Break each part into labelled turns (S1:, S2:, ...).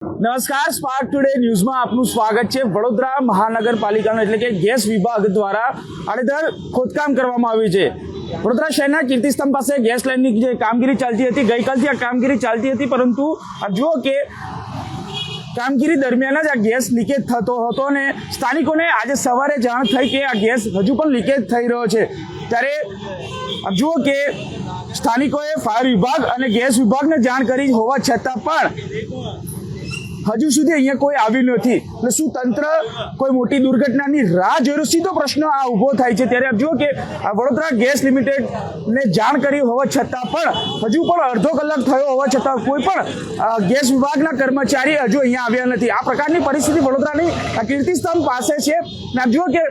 S1: નમસ્કાર spark today ન્યૂઝમાં આપનું સ્વાગત છે. વડોદરા મહાનગરપાલિકાનો એટલે કે ગેસ વિભાગ દ્વારા આડેધડ ખોદકામ કરવામાં આવ્યું છે. વડોદરા શહેરના કીર્તિસ્તંભ પાસે ગેસ લાઇનની જે કામગીરી ચાલતી હતી, ગઈકાલથી આ કામગીરી ચાલતી હતી, પરંતુ જુઓ કે કામગીરી દરમિયાન જ આ ગેસ લીકેજ થતો હતો અને સ્થાનિકોને આજે સવારે જાણ થઈ કે આ ગેસ હજુ પણ લીકેજ થઈ રહ્યો છે. ત્યારે જુઓ કે સ્થાનિકોએ ફાયર વિભાગ અને ગેસ વિભાગને જાણ કરી હોવા છતાં પણ હજુ સુધી અહીંયા કોઈ આવ્યું નથી. એટલે શું તંત્ર કોઈ મોટી દુર્ઘટનાની રાહ જોઈ તો પ્રશ્ન આ ઊભો થાય છે. ત્યારે આપ જુઓ કે વડોદરા ગેસ લિમિટેડ ને જાણ કરી હોવા છતાં પણ, હજુ પણ અડધો કલાક થયો હોવા છતાં કોઈ પણ ગેસ વિભાગના કર્મચારી હજુ અહીંયા આવ્યા નથી. આ પ્રકારની પરિસ્થિતિ વડોદરાની કીર્તિસ્તંભ પાસે છે. અને આપ જુઓ કે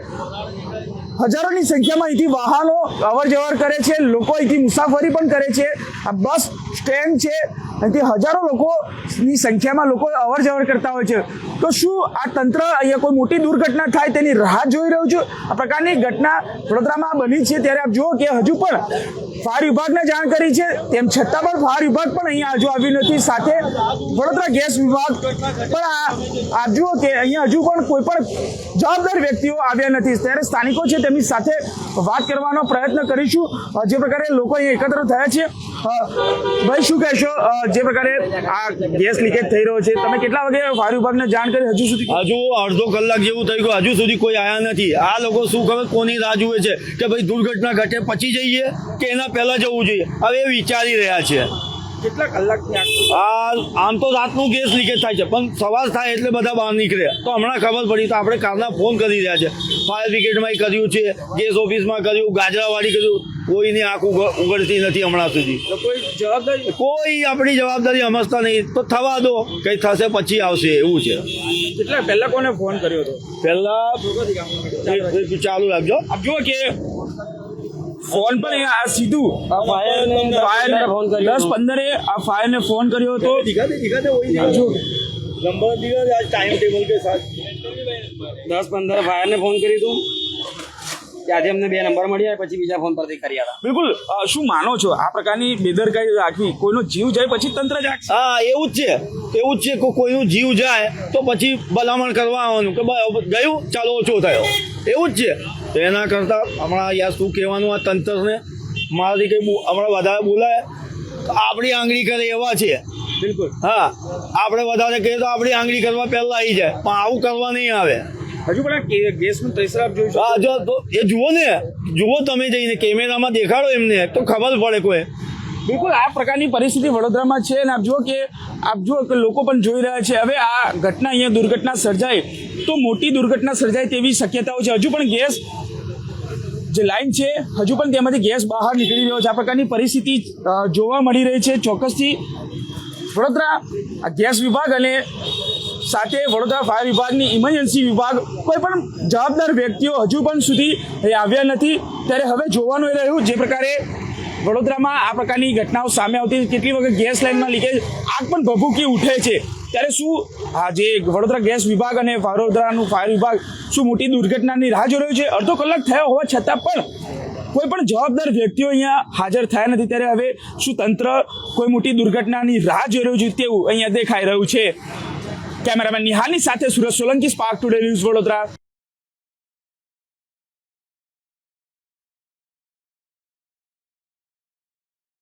S1: હજારોની સંખ્યામાં અહીંથી વાહનો અવર જવર કરે છે. લોકો અહીંથી મુસાફરી પણ કરે છે. આ બસ સ્ટેન્ડ છે. અહીંથી હજારો લોકોની સંખ્યામાં લોકો અવર જવર કરતા હોય છે. તો શું આ તંત્ર અહીંયા કોઈ મોટી દુર્ઘટના થાય તેની રાહ જોઈ રહ્યું છે? આ પ્રકારની ઘટના વડોદરામાં બની છે ત્યારે આપ જુઓ કે હજુ પણ ફાયર વિભાગને જાણ કરી છે. તેમ છતાં પણ ફાયર વિભાગ પણ અહીંયા હજુ આવ્યું નથી. સાથે વડોદરા ગેસ વિભાગ પણ આ, આપ જુઓ કે અહીંયા હજુ પણ કોઈ પણ જવાબદાર વ્યક્તિઓ આવ્યા નથી. ત્યારે સ્થાનિકો છે તેમની સાથે વાત કરવાનો પ્રયત્ન કરીશું. જે પ્રકારે લોકો અહીંયા એકત્ર થયા છે. ભાઈ શું કહેશો? જે પ્રકારે આ ગેસ લીકેજ થઈ રહ્યો છે. તમે કેટલા વાગે ફાયર વિભાગને જાણ કરી હજુ સુધી?
S2: હજુ અડધો કલાક જેવું થઈ ગયું હજુ સુધી કોઈ આયા નથી. આ લોકો શું ખબર કોની રાહ જુએ છે કે ભાઈ દુર્ઘટના ઘટે પછી જઈએ કે એના પહેલા જવું જોઈએ? હવે એ વિચારી રહ્યા છે.
S1: કેટલા કલાક
S2: આ આમ તો રાતનું ગેસ લીકેજ થાય છે પણ સવાર થાય એટલે બધા બહાર નીકળે. તો હમણાં ખબર પડી તો આપણે કારના ફોન કરી રહ્યા છે. ફાયર બ્રિગેડમાં કર્યું છે ગેસ ઓફિસમાં કર્યું ગાજરાવાડી કર્યું. કોઈની આંખ ઉગડતી નથી હમણાં સુધી.
S1: કોઈ જવાબદારી?
S2: કોઈ આપણી જવાબદારી સમજતા નહીં. તો થવા દો. કંઈ થશે પછી આવશે. એવું છે.
S1: એટલે પહેલાં કોને ફોન કર્યો હતો?
S2: પહેલાં ચાલુ રાખજો.
S1: જો કે ફોન પણ આ સીધું ફાયર દસ પંદરે આ ફાયરને ફોન કર્યો હતો.
S2: નંબર
S3: દસ પંદર ફાયરને ફોન કરી દઉં ત્યાંથી અમને બે નંબર મળ્યા પછી બીજા ફોન પરથી કરી હતા
S1: બિલકુલ. શું માનો છો? આ પ્રકારની બેદરકારી રાખવી કોઈનો જીવ જાય પછી તંત્ર જાગશે.
S2: હા એવું જ છે. એવું જ છે કે કોઈનું જીવ જાય તો પછી ભલામણ કરવા આવવાનું કે બ- ગયું ચાલો ઓછો થયો. એવું જ છે. તો એના કરતાં હમણાં યાર શું કહેવાનું આ તંત્રને? મારાથી કંઈ બો- હમણાં વધારે બોલાય. આપણી આંગળી કરે એવા છે.
S1: બિલકુલ.
S2: હા આપણે વધારે કહીએ તો આપણી આંગળી કરવા પહેલાં આવી જાય પણ આવું કરવા નહીં આવે.
S1: હજુ પણ આ ગેસનું તૈસરાબ આપ જોઈ
S2: હા જો તો એ જુઓ ને જુઓ તમે જઈને કેમેરામાં દેખાડો એમને તો ખબર પડે કોઈ.
S1: બિલકુલ આ પ્રકારની પરિસ્થિતિ વડોદરામાં છે અને આપ જુઓ કે આપ જુઓ કે લોકો પણ જોઈ રહ્યા છે. હવે આ ઘટના અહીંયા દુર્ઘટના સર્જાય તો મોટી દુર્ઘટના સર્જાય તેવી શક્યતાઓ છે. હજુ પણ ગેસ જે લાઈન છે હજુ પણ તેમાંથી ગેસ બહાર નીકળી રહ્યો છે. આ પ્રકારની પરિસ્થિતિ જોવા મળી રહી છે ચોક્કસથી. વડોદરા આ ગેસ વિભાગ અને સાથે વડોદરા ફાયર વિભાગની ઇમરજન્સી વિભાગ કોઈ પણ જવાબદાર વ્યક્તિઓ હજુ પણ સુધી આવ્યા નથી. ત્યારે હવે જોવાનું રહ્યું જે પ્રકારે વડોદરામાં આ પ્રકારની ઘટનાઓ સામે આવતી કેટલી વખત ગેસ લાઇનમાં લીકેજ, આગ પણ ભભૂકી ઉઠે છે. ત્યારે શું આ જે વડોદરા ગેસ વિભાગ અને વડોદરાનું ફાયર વિભાગ, શું મોટી દુર્ઘટનાની રાહ જોઈ રહ્યું છે? અડધો કલાક થયો હોવા છતાં પણ કોઈ પણ જવાબદાર વ્યક્તિઓ અહીંયા હાજર થયા નથી. ત્યારે હવે શું તંત્ર કોઈ મોટી દુર્ઘટનાની રાહ જોઈ રહ્યું છે તેવું અહીંયા દેખાઈ રહ્યું છે. કેમેરામેન નિહાલની સાથે Suraj Solanki spark today news Vadodara.